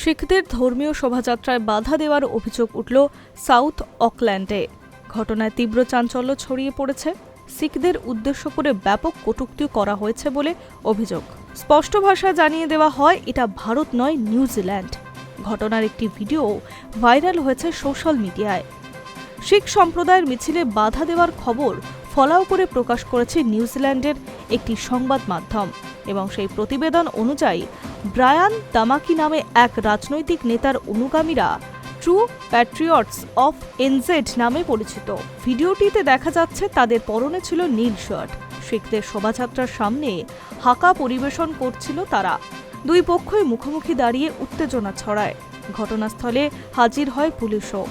শিখদের ধর্মীয় শোভাযাত্রায় বাধা দেওয়ার অভিযোগ উঠল সাউথ অকল্যান্ডে। ঘটনায় তীব্র চাঞ্চল্য ছড়িয়ে পড়েছে। শিখদের উদ্দেশ্য করে ব্যাপক কটূক্তিও করা হয়েছে বলে অভিযোগ। স্পষ্ট ভাষায় জানিয়ে দেওয়া হয়, এটা ভারত নয়, নিউজিল্যান্ড। ঘটনার একটি ভিডিও ভাইরাল হয়েছে সোশ্যাল মিডিয়ায়। শিখ সম্প্রদায়ের মিছিলে বাধা দেওয়ার খবর ফলাও করে প্রকাশ করেছে নিউজিল্যান্ডের একটি সংবাদ মাধ্যম এবং সেই প্রতিবেদন অনুযায়ী ব্রায়ান তামাকি নামে এক রাজনৈতিক নেতার অনুগামীরা ট্রু প্যাট্রিয়টস অফ এনজেড নামে পরিচিত। ভিডিওটিতে দেখা যাচ্ছে তাদের পরনে ছিল নীল শার্ট। শিখদের শোভাযাত্রার সামনে হাকা পরিবেশন করছিল তারা। দুই পক্ষই মুখোমুখি দাঁড়িয়ে উত্তেজনা ছড়ায়। ঘটনাস্থলে হাজির হয় পুলিশও।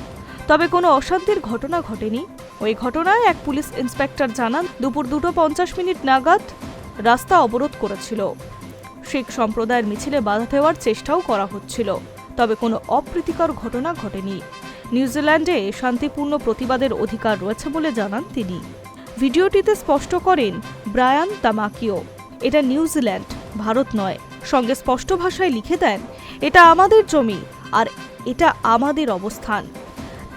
তবে কোনো অশান্তির ঘটনা ঘটেনি। ওই ঘটনায় এক পুলিশ ইন্সপেক্টর জানান, দুপুর দুটো পঞ্চাশ মিনিট নাগাদ রাস্তা অবরোধ করেছিল। শিখ সম্প্রদায়ের মিছিলে বাধা দেওয়ার চেষ্টাও করা হচ্ছিল। তবে কোনো অপ্রীতিকর ঘটনা ঘটেনি। নিউজিল্যান্ডে শান্তিপূর্ণ প্রতিবাদের অধিকার রয়েছে বলে জানান তিনি। ভিডিওটিতে স্পষ্ট করেন ব্রায়ান তামাকিও। এটা নিউজিল্যান্ড, ভারত নয়। সঙ্গে স্পষ্ট ভাষায় লিখে দেন, এটা আমাদের জমি আর এটা আমাদের অবস্থান।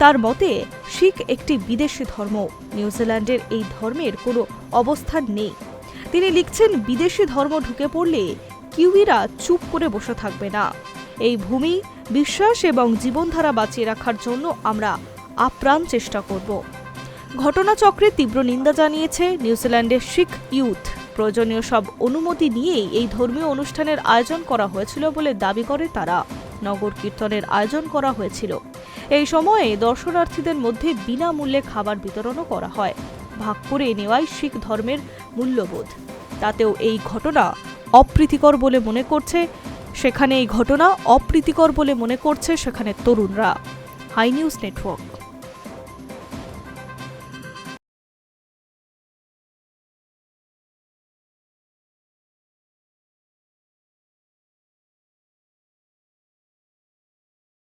তার মতে, শিখ একটি বিদেশি ধর্ম। নিউজিল্যান্ডের এই ধর্মের কোনো অবস্থান নেই। তিনি লিখছেন, বিদেশি ধর্ম ঢুকে পড়লে কিউইরা চুপ করে বসে থাকবে না। এই ভূমি বিশ্বাস এবং জীবনধারা বাঁচিয়ে রাখার জন্য আমরা আপ্রাণ চেষ্টা করব। ঘটনাচক্রে তীব্র নিন্দা জানিয়েছে নিউজিল্যান্ডের শিখ ইউথ। প্রয়োজনীয় সব অনুমতি নিয়েই এই ধর্মীয় অনুষ্ঠানের আয়োজন করা হয়েছিল বলে দাবি করে তারা। নগর কীর্তনের আয়োজন করা হয়েছিল। এই সময়ে দর্শনার্থীদের মধ্যে বিনামূল্যে খাবার বিতরণও করা হয়। ভাগ করে নেওয়াই শিখ ধর্মের মূল্যবোধ। তাতেও এই ঘটনা অপ্রীতিকর বলে মনে করছে। সেখানে এই ঘটনা অপ্রীতিকর বলে মনে করছে সেখানে তরুণরা। Hi news network.